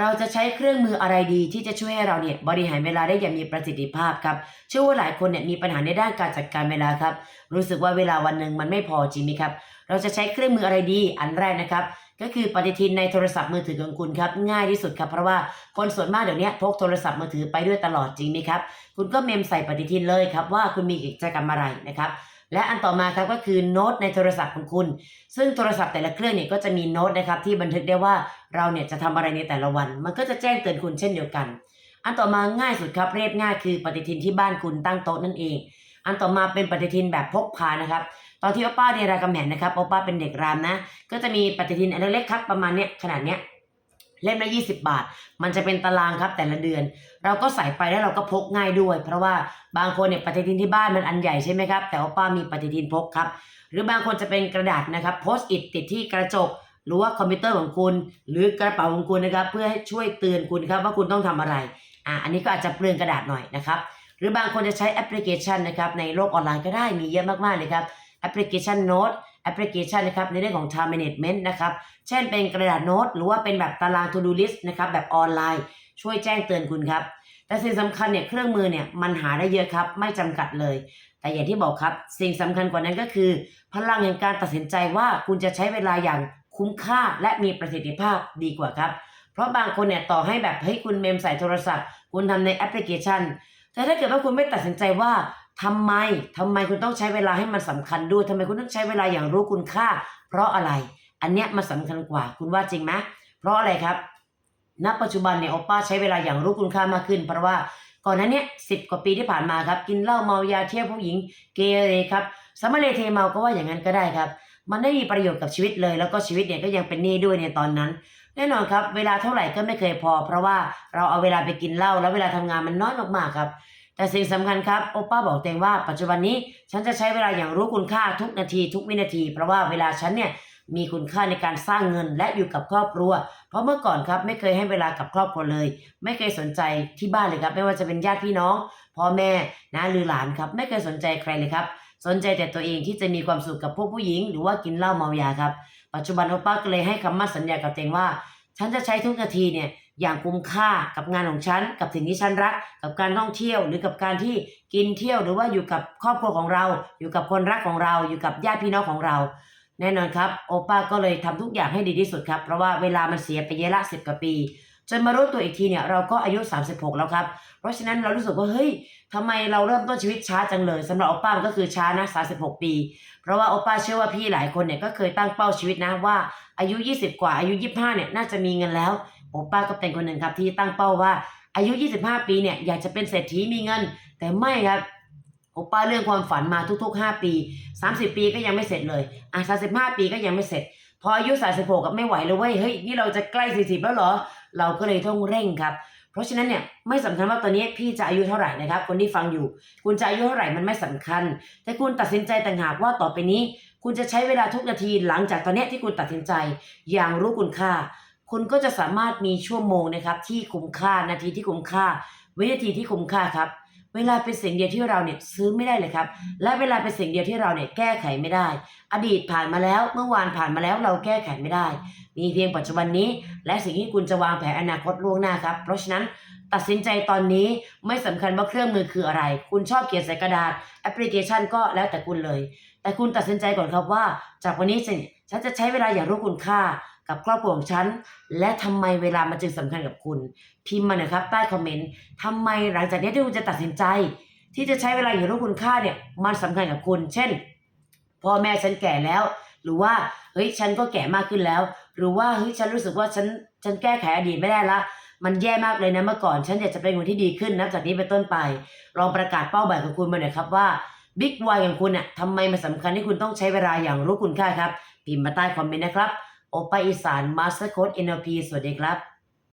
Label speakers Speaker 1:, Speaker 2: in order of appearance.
Speaker 1: เราจะใช้เครื่องมืออะไรดีที่จะช่วยให้เราเนี่ยบริหารเวลาได้อย่างมีประสิทธิภาพครับเชื่อว่าหลายคนเนี่ยมีปัญหาในด้านการจัดการเวลาครับ รู้สึกว่าเวลาวันหนึ่งมันไม่พอจริงไหมครับ เราจะใช้เครื่องมืออะไรดีอันแรกนะครับ ก็คือปฏิทินในโทรศัพท์มือถือของคุณครับง่ายที่สุดครับเพราะว่าคนส่วนมากเดี๋ยวนี้พกโทรศัพท์มือถือไปด้วยตลอดจริงไหมครับ คุณก็เมมใส่ปฏิทินเลยครับว่าคุณมีกิจกรรมอะไรนะครับ และอันต่อมาครับก็คือโน้ตในโทรศัพท์ของคุณ ซึ่งโทรศัพท์แต่ละเครื่องเนี่ยก็จะมีโน้ตนะครับที่บันทึกได้ว่าเราเนี่ยจะทำอะไรในแต่ละวัน มันก็จะแจ้งเตือนคุณเช่นเดียวกัน อันต่อมาง่ายสุดครับเรียบง่ายคือปฏิทินที่บ้านคุณตั้งโต๊ะนั่นเอง อันต่อมาเป็นปฏิทินแบบพกพานะครับตอนที่โอป้าเรียนรามคำแหงนะครับโอป้าเป็นเด็กรามนะ ก็จะมีปฏิทินอันเล็กๆครับประมาณเนี้ยขนาดเนี้ย เล่มละ20 บาท มันจะเป็นตารางครับแต่ละเดือน เราก็ใส่ไปแล้วเราก็พกง่ายด้วย เพราะว่าบางคนเนี่ยปฏิทินที่บ้านมันอันใหญ่ใช่ไหมครับ แต่โอป้ามีปฏิทินพกครับ หรือบางคนจะเป็นกระดาษนะครับโพสต์อิทติดที่กระจก หรือว่าคอมพิวเตอร์ของคุณ หรือกระเป๋าของคุณนะครับ เพื่อให้ช่วยเตือนคุณครับว่าคุณต้องทำอะไร อ่าอันนี้ก็อาจจะเปลืองกระดาษหน่อยนะครับ หรือบางคนจะใช้แอปพลิเคชันนะครับในโลกออนไลน์ก็ได้มีเยอะมากๆเลยครับแอปพลิเคชันโน้ต แอปพลิเคชันนะครับในเรื่องของ time management นะครับ เช่นเป็นกระดาษโน้ต หรือว่าเป็นแบบตาราง to do list นะครับแบบออนไลน์ ช่วยแจ้งเตือนคุณครับ แต่สิ่งสำคัญเนี่ยเครื่องมือเนี่ยมันหาได้เยอะครับ ไม่จำกัดเลย แต่อย่างที่บอกครับ สิ่งสำคัญกว่านั้นก็คือ พลังแห่งการตัดสินใจว่าคุณจะใช้เวลาอย่างคุ้มค่าและมีประสิทธิภาพดีกว่าครับ เพราะบางคนเนี่ยต่อให้แบบเฮ้คุณเมมใส่โทรศัพท์ คุณทำในแอปพลิเคชัน แต่ถ้าเกิดว่าคุณไม่ตัดสินใจว่า ทำไมทำไมคุณต้องใช้เวลาให้มันสำคัญด้วยทำไมคุณต้องใช้เวลาอย่างรู้คุณค่า เพราะอะไร อันเนี้ยมันสำคัญกว่าคุณว่าจริงไหมเพราะอะไรครับณปัจจุบันเนี่ยโอป้าใช้เวลาอย่างรู้คุณค่ามากขึ้น เพราะว่าก่อนนั้นเนี่ยสิบกว่าปีที่ผ่านมาครับกินเหล้าเมายาเที่ยวผู้หญิงเกเรครับสมมาเลเทเมาก็ว่าอย่างนั้นก็ได้ครับ มันไม่มีประโยชน์กับชีวิตเลย แล้วก็ชีวิตเนี่ยก็ยังเป็นหนี้ด้วยในตอนนั้นแน่นอนครับ เวลาเท่าไหร่ก็ไม่เคยพอ เพราะว่าเราเอาเวลาไปกินเหล้าแล้วเวลาทำงานมันน้อยมากๆครับ แต่สิ่งสำคัญครับโอป้าบอกเองว่าปัจจุบันนี้ฉันจะใช้เวลาอย่างรู้คุณค่าทุกนาทีทุกวินาที เพราะว่าเวลาฉันเนี่ยมีคุณค่าในการสร้างเงินและอยู่กับครอบครัว เพราะเมื่อก่อนครับไม่เคยให้เวลากับครอบครัวเลย ไม่เคยสนใจที่บ้านเลยครับ ไม่ว่าจะเป็นญาติพี่น้องพ่อแม่นะหรือหลานครับไม่เคยสนใจใครเลยครับ สนใจแต่ตัวเองที่จะมีความสุขกับพวกผู้หญิง หรือว่ากินเหล้าเมายาครับ ปัจจุบันโอป้าก็เลยให้คำมั่นสัญญากับเองว่า ฉันจะใช้ทุกนาทีเนี่ย อย่างคุ้มค่ากับงานของฉัน กับสิ่งที่ฉันรัก กับการท่องเที่ยวหรือกับการที่กินเที่ยวหรือว่าอยู่กับครอบครัวของเรา อยู่กับคนรักของเรา อยู่กับญาติพี่น้องของเรา แน่นอนครับโอป้าก็เลยทำทุกอย่างให้ดีที่สุดครับ เพราะว่าเวลามันเสียไปเยอะละสิบกว่าปีจนมารู้ตัวอีกทีเนี่ยเราก็อายุ 36 แล้วครับ เพราะฉะนั้นเรารู้สึกว่าเฮ้ยทำไมเราเริ่มต้นชีวิตช้าจังเลยสำหรับโอป้ามันก็คือช้านะ 36 ปี เพราะว่าโอป้าเชื่อว่าพี่หลายคนเนี่ยก็เคยตั้งเป้าชีวิตนะว่าอายุ 20 กว่าอายุ 25 เนี่ยน่าจะมีเงินแล้ว โอป้าก็เป็นคนหนึ่งครับที่ตั้งเป้าว่าอายุ 25 ปีเนี่ยอยากจะเป็นเศรษฐีมีเงิน แต่ไม่ครับโอป้าเรื่องความฝันมาทุกๆ 5 ปี 30 ปีก็ยังไม่เสร็จเลยอะ35 ปีก็ยังไม่เสร็จ พออายุ 36ก็ไม่ไหวเลยเว้ยเฮ้ยนี่เราจะใกล้ 40 แล้วเหรอ เราก็เลยต้องเร่งครับ เพราะฉะนั้นเนี่ยไม่สำคัญว่าตอนนี้พี่จะอายุเท่าไหร่นะครับ คนที่ฟังอยู่ คุณจะอายุเท่าไหร่มันไม่สำคัญ แต่คุณตัดสินใจต่างหากว่าต่อไปนี้ คุณจะใช้เวลาทุกนาทีหลังจากตอนนี้ที่คุณตัดสินใจ อย่างรู้คุณค่า คุณก็จะสามารถมีชั่วโมงนะครับ ที่คุ้มค่านาทีที่คุ้มค่า วินาทีที่คุ้มค่าครับ เวลาเป็นสิ่งเดียวที่เราเนี่ยซื้อไม่ได้เลยครับ และเวลาเป็นสิ่งเดียวที่เราเนี่ยแก้ไขไม่ได้ อดีตผ่านมาแล้วเมื่อวานผ่านมาแล้วเราแก้ไขไม่ได้ มีเพียงปัจจุบันนี้ และสิ่งที่คุณจะวางแผนอนาคตล่วงหน้าครับ เพราะฉะนั้นตัดสินใจตอนนี้ไม่สำคัญว่าเครื่องมือคืออะไร คุณชอบเขียนใส่กระดาษแอปพลิเคชันก็แล้วแต่คุณเลย แต่คุณตัดสินใจก่อนครับว่า จากวันนี้ฉันจะใช้เวลาอย่างรู้คุณค่า กับครอบครัวของฉัน และทำไมเวลามันจึงสำคัญกับคุณ พิมพ์มาหน่อยครับ ใต้คอมเมนต์ทำไมหลังจากนี้ที่คุณจะตัดสินใจ ที่จะใช้เวลาอย่างรู้คุณค่าเนี่ยมันสำคัญกับคุณ เช่นพ่อแม่ฉันแก่แล้ว หรือว่าเฮ้ยฉันก็แก่มากขึ้นแล้ว หรือว่าเฮ้ยฉันรู้สึกว่าฉันฉันแก้ไขอดีตไม่ได้ละมันแย่มากเลยนะเมื่อก่อน ฉันอยากจะเป็นคนที่ดีขึ้นนับจากนี้เป็นต้นไป ลองประกาศเป้าหมายของคุณมาหน่อยครับว่าบิ๊กวายของคุณน่ะทำไมมันสำคัญที่คุณต้องใช้เวลาอย่างรู้คุณค่าครับ พิมพ์มาใต้คอมเมนต์นะครับ โอปาอีสานมาสเตอร์โค้ด NLP สวัสดีครับ